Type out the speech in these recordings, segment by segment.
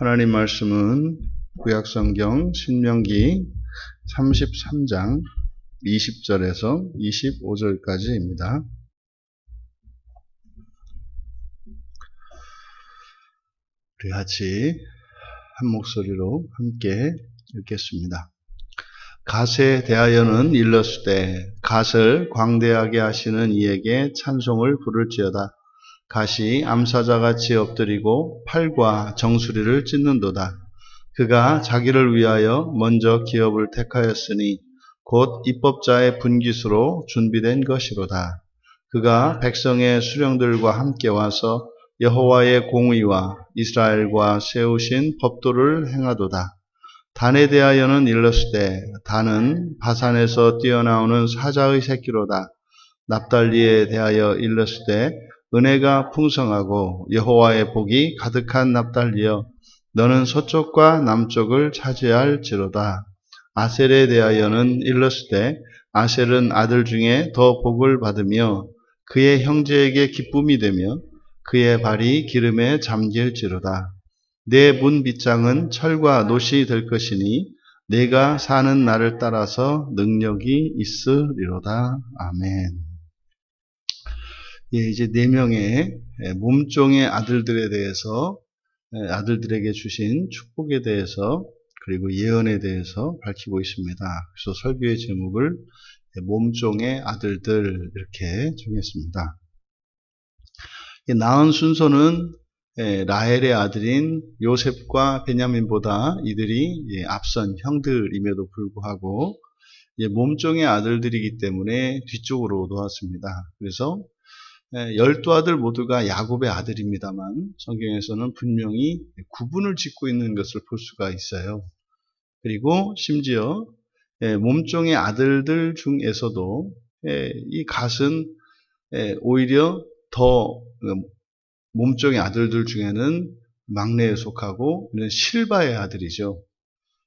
하나님 말씀은 구약성경 신명기 33장 20절에서 25절까지입니다. 우리 같이 한 목소리로 함께 읽겠습니다. 갓에 대하여는 일렀으되 갓을 광대하게 하시는 이에게 찬송을 부를지어다. 갓이 암사자같이 엎드리고 팔과 정수리를 찢는도다. 그가 자기를 위하여 먼저 기업을 택하였으니 곧 입법자의 분깃으로 준비된 것이로다. 그가 백성의 수령들과 함께 와서 여호와의 공의와 이스라엘과 세우신 법도를 행하도다. 단에 대하여는 일렀으되 단은 바산에서 뛰어나오는 사자의 새끼로다. 납달리에 대하여 일렀으되 은혜가 풍성하고 여호와의 복이 가득한 납달리여 너는 서쪽과 남쪽을 차지할지로다. 아셀에 대하여는 일렀으되 아셀은 아들 중에 더 복을 받으며 그의 형제에게 기쁨이 되며 그의 발이 기름에 잠길지로다. 내 문 빗장은 철과 노시 될 것이니 내가 사는 날을 따라서 능력이 있으리로다. 아멘. 예, 이제 네 명의 몸종의 아들들에 대해서 아들들에게 주신 축복에 대해서 그리고 예언에 대해서 밝히고 있습니다. 그래서 설교의 제목을 몸종의 아들들 이렇게 정했습니다. 나은 순서는 라헬의 아들인 요셉과 베냐민보다 이들이 앞선 형들임에도 불구하고 몸종의 아들들이기 때문에 뒤쪽으로 놓았습니다. 그래서 열두 아들 모두가 야곱의 아들입니다만 성경에서는 분명히 구분을 짓고 있는 것을 볼 수가 있어요. 그리고 심지어 몸종의 아들들 중에서도 이 갓은 오히려 더 몸종의 아들들 중에는 막내에 속하고 실바의 아들이죠.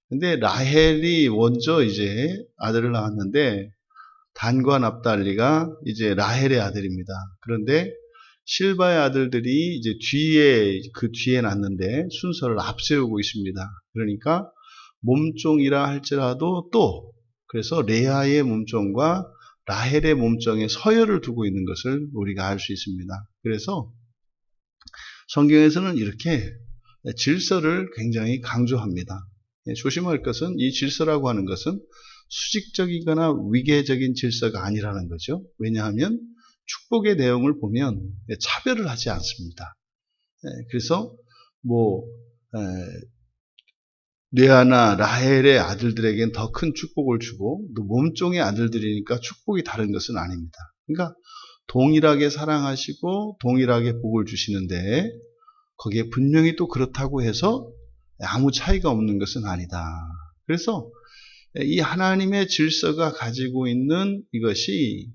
근데 라헬이 먼저 이제 아들을 낳았는데 단과 납달리가 이제 라헬의 아들입니다. 그런데 실바의 아들들이 이제 뒤에 그 뒤에 낳는데 순서를 앞세우고 있습니다. 그러니까 몸종이라 할지라도 또 그래서 레아의 몸종과 라헬의 몸종에 서열을 두고 있는 것을 우리가 알 수 있습니다. 그래서 성경에서는 이렇게 질서를 굉장히 강조합니다. 예, 조심할 것은 이 질서라고 하는 것은 수직적이거나 위계적인 질서가 아니라는 거죠. 왜냐하면 축복의 내용을 보면 차별을 하지 않습니다. 예, 그래서 뭐 레아나 라헬의 아들들에겐 더 큰 축복을 주고 또 몸종의 아들들이니까 축복이 다른 것은 아닙니다. 그러니까 동일하게 사랑하시고 동일하게 복을 주시는데 거기에 분명히 또 그렇다고 해서 아무 차이가 없는 것은 아니다. 그래서 이 하나님의 질서가 가지고 있는 이것이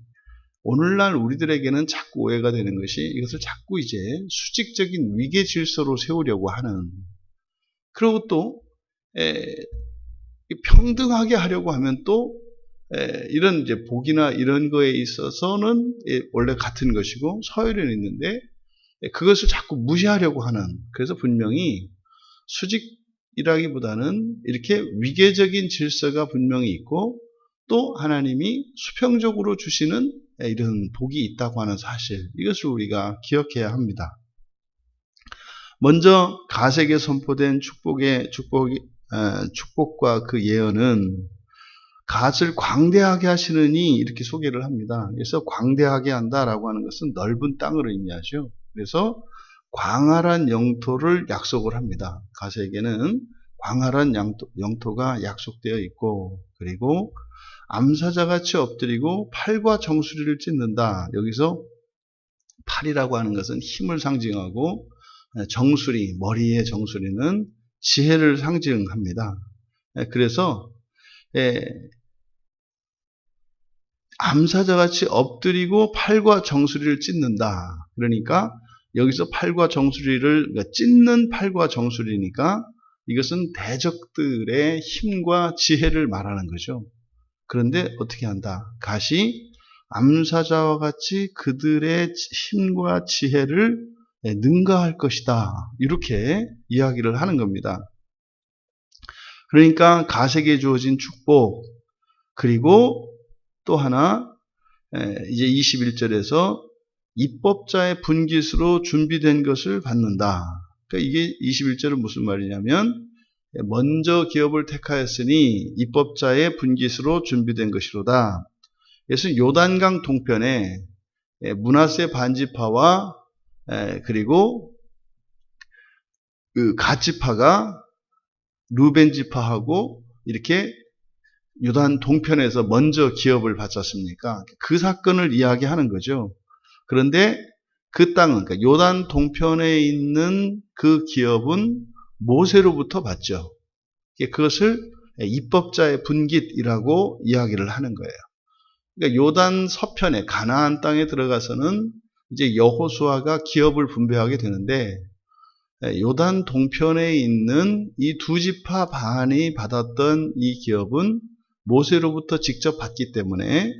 오늘날 우리들에게는 자꾸 오해가 되는 것이 이것을 자꾸 이제 수직적인 위계 질서로 세우려고 하는 그리고 또 평등하게 하려고 하면 또 이런 이제 복이나 이런 거에 있어서는 원래 같은 것이고 서열은 있는데 그것을 자꾸 무시하려고 하는 그래서 분명히 수직 이라기보다는 이렇게 위계적인 질서가 분명히 있고 또 하나님이 수평적으로 주시는 이런 복이 있다고 하는 사실 이것을 우리가 기억해야 합니다. 먼저 가세에 선포된 축복의 축복 축복과 그 예언은 갓을 광대하게 하시느니 이렇게 소개를 합니다. 그래서 광대하게 한다라고 하는 것은 넓은 땅을 의미하죠. 그래서 광활한 영토를 약속을 합니다. 가세에게는 광활한 영토, 가 약속되어 있고 그리고 암사자같이 엎드리고 팔과 정수리를 찢는다. 여기서 팔이라고 하는 것은 힘을 상징하고 정수리, 머리의 정수리는 지혜를 상징합니다. 그래서 암사자같이 엎드리고 팔과 정수리를 찢는다. 그러니까 여기서 팔과 정수리를 그러니까 찢는 팔과 정수리니까 이것은 대적들의 힘과 지혜를 말하는 거죠. 그런데 어떻게 한다? 가시 암사자와 같이 그들의 힘과 지혜를 예, 능가할 것이다. 이렇게 이야기를 하는 겁니다. 그러니까 가세에 주어진 축복 그리고 또 하나 예, 이제 21절에서 입법자의 분깃으로 준비된 것을 받는다. 그러니까 이게 21절은 무슨 말이냐면 먼저 기업을 택하였으니 입법자의 분깃으로 준비된 것이로다. 그래서 요단강 동편에 문하세 반지파와 그리고 그 가지파가 루벤 지파하고 이렇게 요단 동편에서 먼저 기업을 바쳤습니까? 그 사건을 이야기하는 거죠. 그런데 그 땅은 그러니까 요단 동편에 있는 그 기업은 모세로부터 받죠. 그것을 입법자의 분깃이라고 이야기를 하는 거예요. 그러니까 요단 서편에 가나안 땅에 들어가서는 이제 여호수아가 기업을 분배하게 되는데 요단 동편에 있는 이 두 지파 반이 받았던 이 기업은 모세로부터 직접 받기 때문에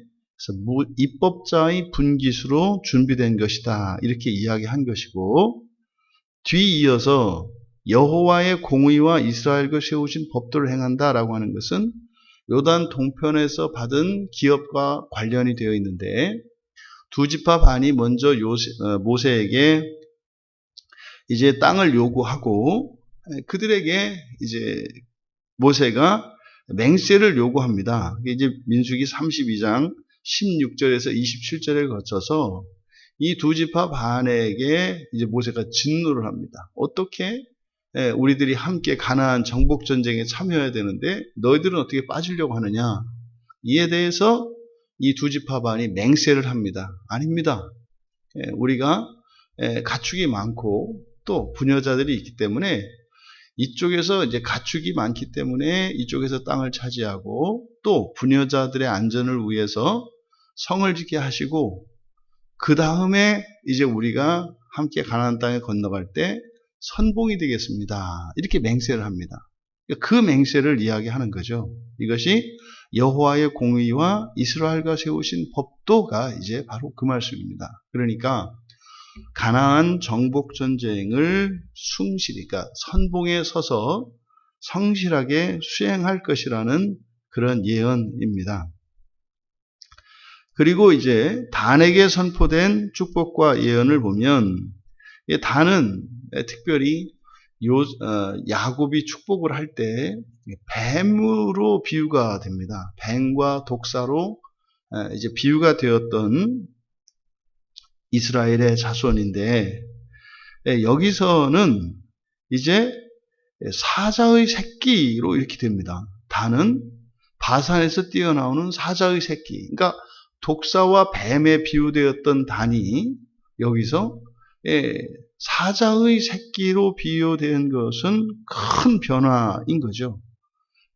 입법자의 분깃으로 준비된 것이다 이렇게 이야기한 것이고 뒤이어서 여호와의 공의와 이스라엘과 세우신 법도를 행한다라고 하는 것은 요단 동편에서 받은 기업과 관련이 되어 있는데 두 지파 반이 먼저 요세, 어, 모세에게 이제 땅을 요구하고 그들에게 이제 모세가 맹세를 요구합니다. 이제 민수기 32장 16절에서 27절을 거쳐서 이두 지파 반에게 이제 모세가 진노를 합니다. 어떻게 예, 우리들이 함께 가나안 정복 전쟁에 참여해야 되는데 너희들은 어떻게 빠지려고 하느냐? 이에 대해서 이두 지파반이 맹세를 합니다. 아닙니다. 예, 우리가 예, 가축이 많고 또 부녀자들이 있기 때문에 이쪽에서 이제 가축이 많기 때문에 이쪽에서 땅을 차지하고 또 부녀자들의 안전을 위해서 성을 짓게 하시고 그 다음에 이제 우리가 함께 가나안 땅에 건너갈 때 선봉이 되겠습니다. 이렇게 맹세를 합니다. 그 맹세를 이야기하는 거죠. 이것이 여호와의 공의와 이스라엘과 세우신 법도가 이제 바로 그 말씀입니다. 그러니까 가나안 정복 전쟁을 숭실히 그러니까 선봉에 서서 성실하게 수행할 것이라는 그런 예언입니다. 그리고 이제 단에게 선포된 축복과 예언을 보면 단은 특별히 요, 어, 야곱이 축복을 할 때 뱀으로 비유가 됩니다. 뱀과 독사로 이제 비유가 되었던 이스라엘의 자손인데 여기서는 이제 사자의 새끼로 이렇게 됩니다. 단은 바산에서 뛰어나오는 사자의 새끼. 그러니까 독사와 뱀에 비유되었던 단이 여기서 사자의 새끼로 비유된 것은 큰 변화인 거죠.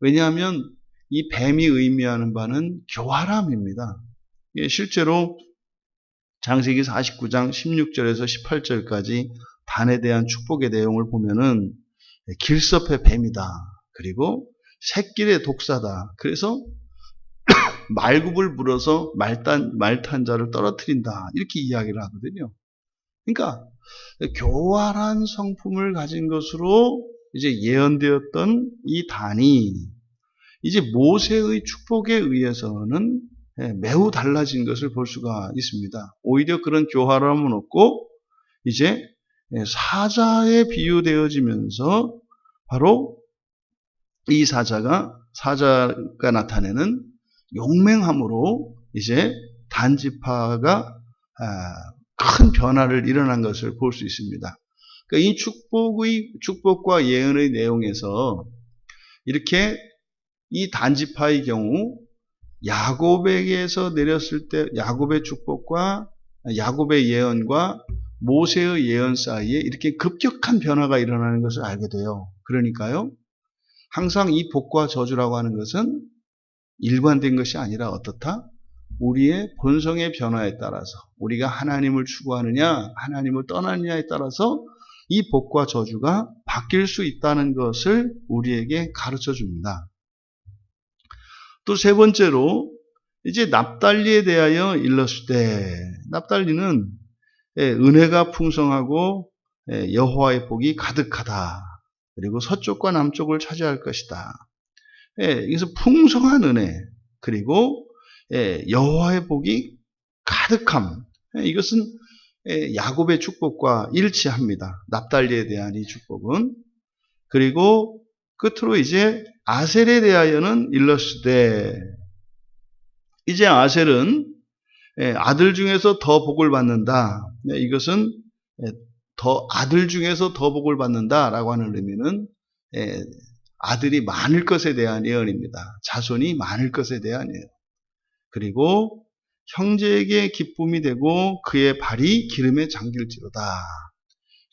왜냐하면 이 뱀이 의미하는 바는 교활함입니다. 실제로 장세기 49장 16절에서 18절까지 단에 대한 축복의 내용을 보면은 길섭의 뱀이다. 그리고 새끼의 독사다. 그래서 말굽을 불어서 말단, 말탄 자를 떨어뜨린다. 이렇게 이야기를 하거든요. 그러니까 교활한 성품을 가진 것으로 이제 예언되었던 이 단이 이제 모세의 축복에 의해서는 예, 매우 달라진 것을 볼 수가 있습니다. 오히려 그런 교활함은 없고 이제 예, 사자에 비유되어지면서 바로 이 사자가 사자가 나타내는 용맹함으로 이제 단지파가 아, 큰 변화를 일어난 것을 볼 수 있습니다. 그러니까 이 축복의 축복과 예언의 내용에서 이렇게 이 단지파의 경우 야곱에게서 내렸을 때 야곱의 축복과 야곱의 예언과 모세의 예언 사이에 이렇게 급격한 변화가 일어나는 것을 알게 돼요. 그러니까요. 항상 이 복과 저주라고 하는 것은 일관된 것이 아니라 어떻다? 우리의 본성의 변화에 따라서 우리가 하나님을 추구하느냐 하나님을 떠나느냐에 따라서 이 복과 저주가 바뀔 수 있다는 것을 우리에게 가르쳐 줍니다. 또 세 번째로 이제 납달리에 대하여 일렀을 때 납달리는 예, 은혜가 풍성하고 예, 여호와의 복이 가득하다. 그리고 서쪽과 남쪽을 차지할 것이다. 예, 여기서 풍성한 은혜 그리고 예, 여호와의 복이 가득함. 이것은 야곱의 축복과 일치합니다. 납달리에 대한 이 축복은 그리고 끝으로 이제 아셀에 대하여는 일러스되 이제 아셀은 아들 중에서 더 복을 받는다. 이것은 더 아들 중에서 더 복을 받는다라고 하는 의미는 아들이 많을 것에 대한 예언입니다. 자손이 많을 것에 대한 예언. 그리고 형제에게 기쁨이 되고 그의 발이 기름에 잠길지로다.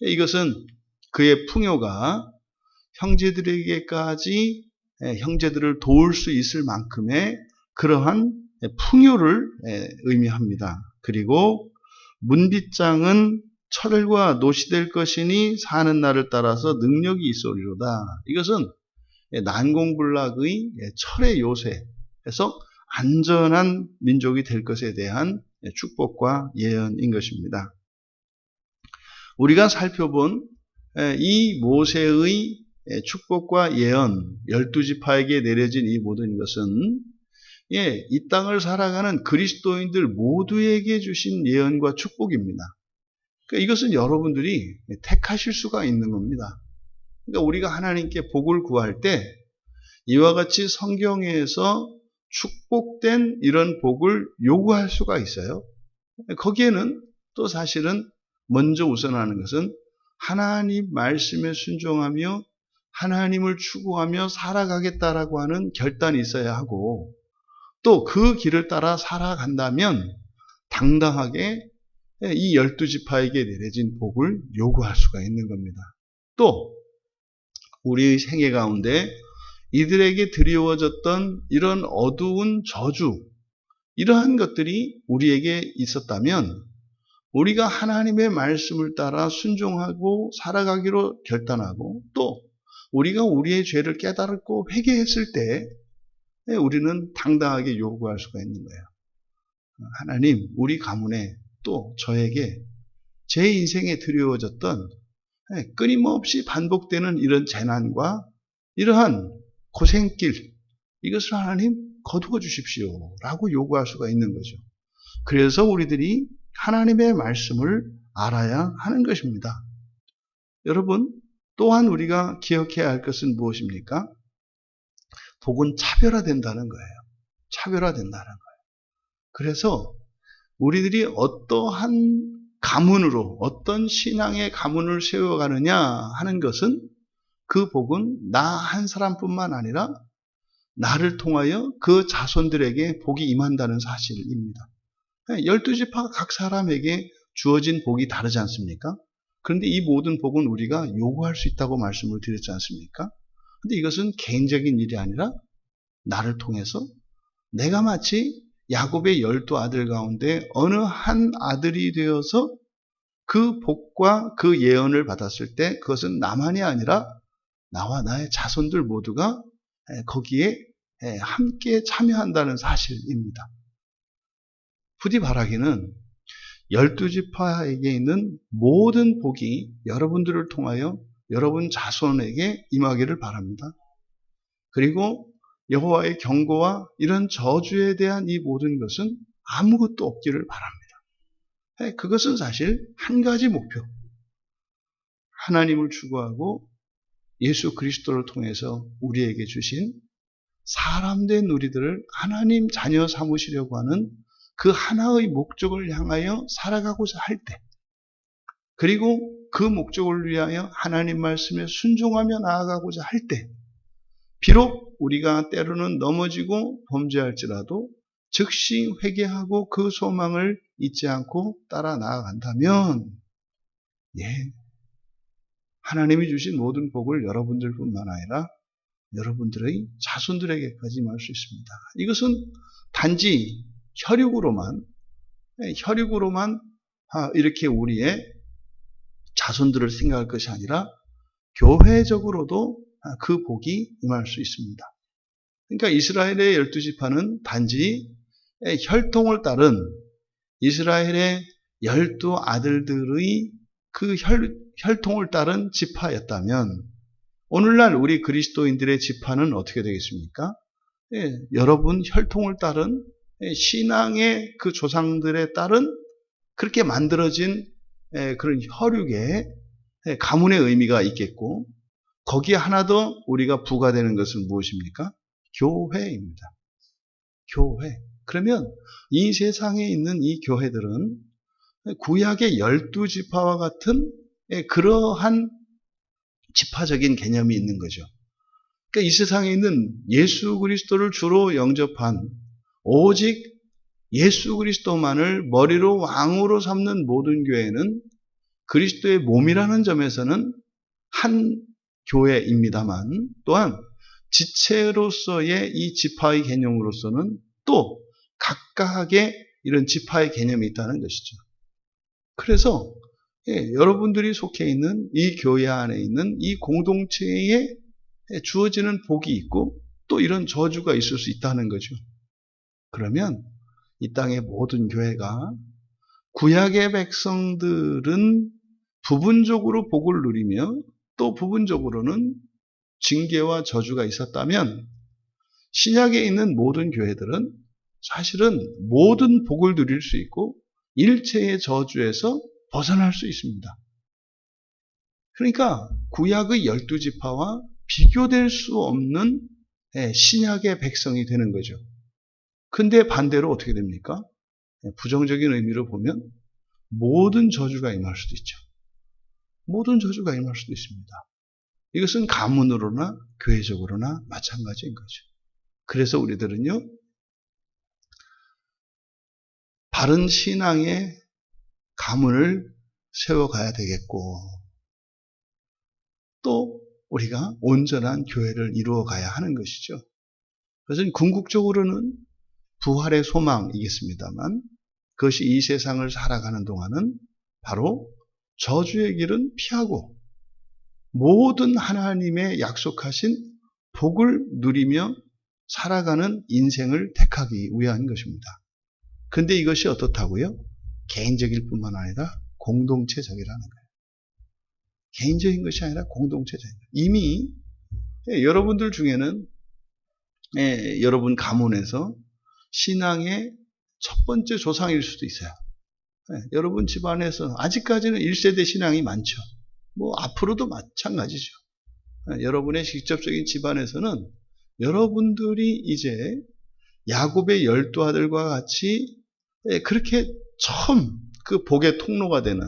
이것은 그의 풍요가 형제들에게까지 형제들을 도울 수 있을 만큼의 그러한 풍요를 의미합니다. 그리고 문빗장은 철과 노시될 것이니 사는 날을 따라서 능력이 있으리로다. 이것은 난공불락의 철의 요새에서 안전한 민족이 될 것에 대한 축복과 예언인 것입니다. 우리가 살펴본 이 모세의 축복과 예언, 열두 지파에게 내려진 이 모든 것은 예, 이 땅을 살아가는 그리스도인들 모두에게 주신 예언과 축복입니다. 그러니까 이것은 여러분들이 택하실 수가 있는 겁니다. 그러니까 우리가 하나님께 복을 구할 때 이와 같이 성경에서 축복된 이런 복을 요구할 수가 있어요. 거기에는 또 사실은 먼저 우선하는 것은 하나님 말씀에 순종하며 하나님을 추구하며 살아가겠다라고 하는 결단이 있어야 하고 또 그 길을 따라 살아간다면 당당하게 이 열두 지파에게 내려진 복을 요구할 수가 있는 겁니다. 또 우리 생애 가운데 이들에게 드리워졌던 이런 어두운 저주, 이러한 것들이 우리에게 있었다면 우리가 하나님의 말씀을 따라 순종하고 살아가기로 결단하고 또 우리가 우리의 죄를 깨달았고 회개했을 때 우리는 당당하게 요구할 수가 있는 거예요. 하나님, 우리 가문에 또 저에게 제 인생에 드리워졌던 끊임없이 반복되는 이런 재난과 이러한 고생길 이것을 하나님 거두어 주십시오 라고 요구할 수가 있는 거죠. 그래서 우리들이 하나님의 말씀을 알아야 하는 것입니다. 여러분 또한 우리가 기억해야 할 것은 무엇입니까? 복은 차별화된다는 거예요. 차별화된다는 거예요. 그래서 우리들이 어떠한 가문으로 어떤 신앙의 가문을 세워가느냐 하는 것은 그 복은 나 한 사람뿐만 아니라 나를 통하여 그 자손들에게 복이 임한다는 사실입니다. 열두 지파 각 사람에게 주어진 복이 다르지 않습니까? 그런데 이 모든 복은 우리가 요구할 수 있다고 말씀을 드렸지 않습니까? 근데 이것은 개인적인 일이 아니라 나를 통해서 내가 마치 야곱의 열두 아들 가운데 어느 한 아들이 되어서 그 복과 그 예언을 받았을 때 그것은 나만이 아니라 나와 나의 자손들 모두가 거기에 함께 참여한다는 사실입니다. 부디 바라기는 열두 지파에게 있는 모든 복이 여러분들을 통하여 여러분 자손에게 임하기를 바랍니다. 그리고 여호와의 경고와 이런 저주에 대한 이 모든 것은 아무것도 없기를 바랍니다. 그것은 사실 한 가지 목표. 하나님을 추구하고 예수 그리스도를 통해서 우리에게 주신 사람된 우리들을 하나님 자녀 삼으시려고 하는 그 하나의 목적을 향하여 살아가고자 할 때, 그리고 그 목적을 위하여 하나님 말씀에 순종하며 나아가고자 할 때, 비록 우리가 때로는 넘어지고 범죄할지라도 즉시 회개하고 그 소망을 잊지 않고 따라 나아간다면, 예, 하나님이 주신 모든 복을 여러분들뿐만 아니라 여러분들의 자손들에게까지 임할 수 있습니다. 이것은 단지 혈육으로만 예, 혈육으로만 아, 이렇게 우리의 자손들을 생각할 것이 아니라 교회적으로도 아, 그 복이 임할 수 있습니다. 그러니까 이스라엘의 열두 지파는 단지 예, 혈통을 따른 이스라엘의 열두 아들들의 그 혈, 혈통을 따른 지파였다면 오늘날 우리 그리스도인들의 지파는 어떻게 되겠습니까? 예, 여러분 혈통을 따른 예, 신앙의 그 조상들에 따른 그렇게 만들어진 예, 그런 혈육의 예, 가문의 의미가 있겠고 거기에 하나 더 우리가 부과되는 것은 무엇입니까? 교회입니다. 교회. 그러면 이 세상에 있는 이 교회들은 구약의 열두 지파와 같은 예, 그러한 지파적인 개념이 있는 거죠. 그러니까 이 세상에 있는 예수 그리스도를 주로 영접한 오직 예수 그리스도만을 머리로 왕으로 삼는 모든 교회는 그리스도의 몸이라는 점에서는 한 교회입니다만 또한 지체로서의 이 지파의 개념으로서는 또 각각의 이런 지파의 개념이 있다는 것이죠. 그래서 예, 여러분들이 속해 있는 이 교회 안에 있는 이 공동체에 주어지는 복이 있고 또 이런 저주가 있을 수 있다는 거죠. 그러면 이 땅의 모든 교회가 구약의 백성들은 부분적으로 복을 누리며 또 부분적으로는 징계와 저주가 있었다면 신약에 있는 모든 교회들은 사실은 모든 복을 누릴 수 있고 일체의 저주에서 벗어날 수 있습니다. 그러니까 구약의 열두 지파와 비교될 수 없는 예, 신약의 백성이 되는 거죠. 근데 반대로 어떻게 됩니까? 예, 부정적인 의미로 보면 모든 저주가 임할 수도 있죠. 모든 저주가 임할 수도 있습니다. 이것은 가문으로나 교회적으로나 마찬가지인 거죠. 그래서 우리들은요, 바른 신앙의 가문을 세워가야 되겠고, 또 우리가 온전한 교회를 이루어 가야 하는 것이죠. 그래서 궁극적으로는 부활의 소망이겠습니다만, 그것이 이 세상을 살아가는 동안은 바로 저주의 길은 피하고 모든 하나님의 약속하신 복을 누리며 살아가는 인생을 택하기 위한 것입니다. 근데 이것이 어떻다고요? 개인적일 뿐만 아니라 공동체적이라는 거예요. 개인적인 것이 아니라 공동체적인 거예요. 이미 예, 여러분들 중에는 예, 여러분 가문에서 신앙의 첫 번째 조상일 수도 있어요. 예, 여러분 집안에서 아직까지는 1세대 신앙이 많죠. 뭐 앞으로도 마찬가지죠. 예, 여러분의 직접적인 집안에서는 여러분들이 이제 야곱의 열두 아들과 같이 예, 그렇게 처음 그 복의 통로가 되는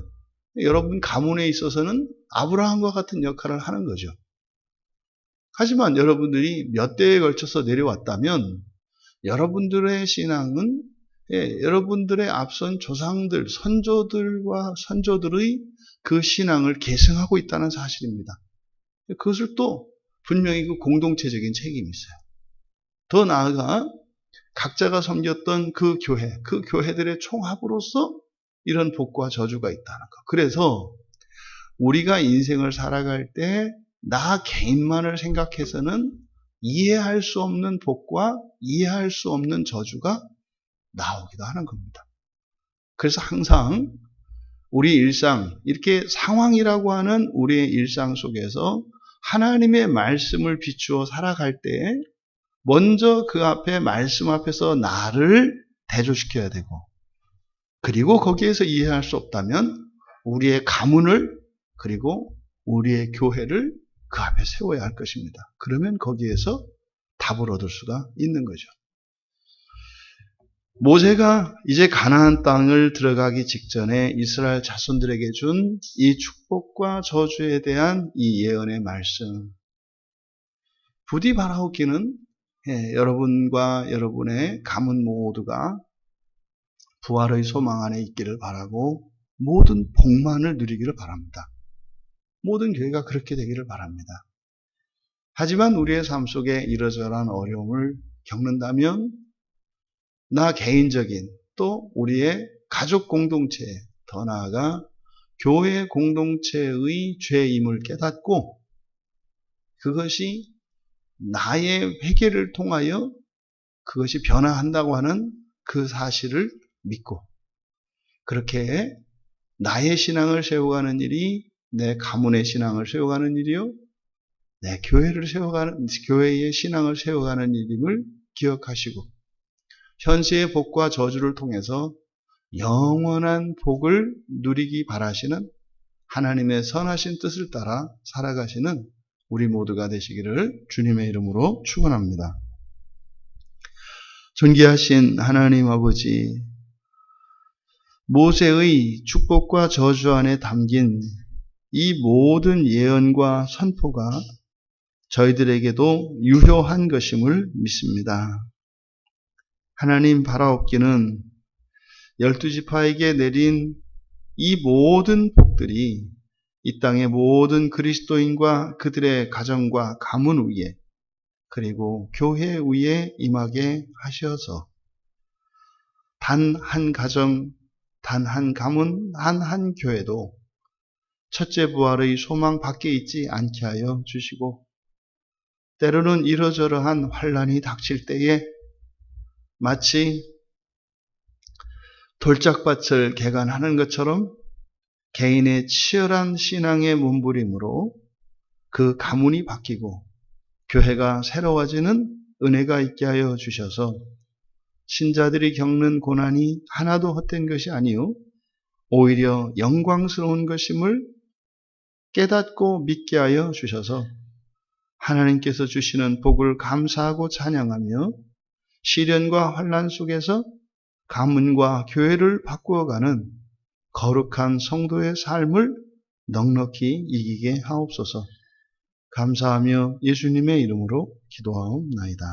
여러분 가문에 있어서는 아브라함과 같은 역할을 하는 거죠. 하지만 여러분들이 몇 대에 걸쳐서 내려왔다면 여러분들의 신앙은 예, 여러분들의 앞선 조상들, 선조들과 선조들의 그 신앙을 계승하고 있다는 사실입니다. 그것을 또 분명히 그 공동체적인 책임이 있어요. 더 나아가 각자가 섬겼던 그 교회, 그 교회들의 총합으로서 이런 복과 저주가 있다는 것. 그래서 우리가 인생을 살아갈 때 나 개인만을 생각해서는 이해할 수 없는 복과 이해할 수 없는 저주가 나오기도 하는 겁니다. 그래서 항상 우리 일상, 이렇게 상황이라고 하는 우리의 일상 속에서 하나님의 말씀을 비추어 살아갈 때 먼저 그 앞에 말씀 앞에서 나를 대조시켜야 되고 그리고 거기에서 이해할 수 없다면 우리의 가문을 그리고 우리의 교회를 그 앞에 세워야 할 것입니다. 그러면 거기에서 답을 얻을 수가 있는 거죠. 모세가 이제 가나안 땅을 들어가기 직전에 이스라엘 자손들에게 준 이 축복과 저주에 대한 이 예언의 말씀. 부디 바라옵기는 예, 여러분과 여러분의 가문 모두가 부활의 소망 안에 있기를 바라고 모든 복만을 누리기를 바랍니다. 모든 교회가 그렇게 되기를 바랍니다. 하지만 우리의 삶 속에 이러저러한 어려움을 겪는다면 나 개인적인 또 우리의 가족 공동체 더 나아가 교회 공동체의 죄임을 깨닫고 그것이 나의 회개를 통하여 그것이 변화한다고 하는 그 사실을 믿고 그렇게 나의 신앙을 세워가는 일이 내 가문의 신앙을 세워가는 일이요. 내 교회를 세워가는, 교회의 신앙을 세워가는 일임을 기억하시고, 현세의 복과 저주를 통해서 영원한 복을 누리기 바라시는 하나님의 선하신 뜻을 따라 살아가시는 우리 모두가 되시기를 주님의 이름으로 축원합니다. 존귀하신 하나님 아버지, 모세의 축복과 저주 안에 담긴 이 모든 예언과 선포가 저희들에게도 유효한 것임을 믿습니다. 하나님 바라옵기는 열두 지파에게 내린 이 모든 복들이 이 땅의 모든 그리스도인과 그들의 가정과 가문 위에 그리고 교회 위에 임하게 하셔서 단 한 가정, 단 한 가문, 한한 교회도 첫째 부활의 소망 밖에 있지 않게 하여 주시고 때로는 이러저러한 환란이 닥칠 때에 마치 돌짝밭을 개간하는 것처럼 개인의 치열한 신앙의 몸부림으로 그 가문이 바뀌고 교회가 새로워지는 은혜가 있게 하여 주셔서 신자들이 겪는 고난이 하나도 헛된 것이 아니요 오히려 영광스러운 것임을 깨닫고 믿게 하여 주셔서 하나님께서 주시는 복을 감사하고 찬양하며 시련과 환란 속에서 가문과 교회를 바꾸어가는 거룩한 성도의 삶을 넉넉히 이기게 하옵소서. 감사하며 예수님의 이름으로 기도하옵나이다.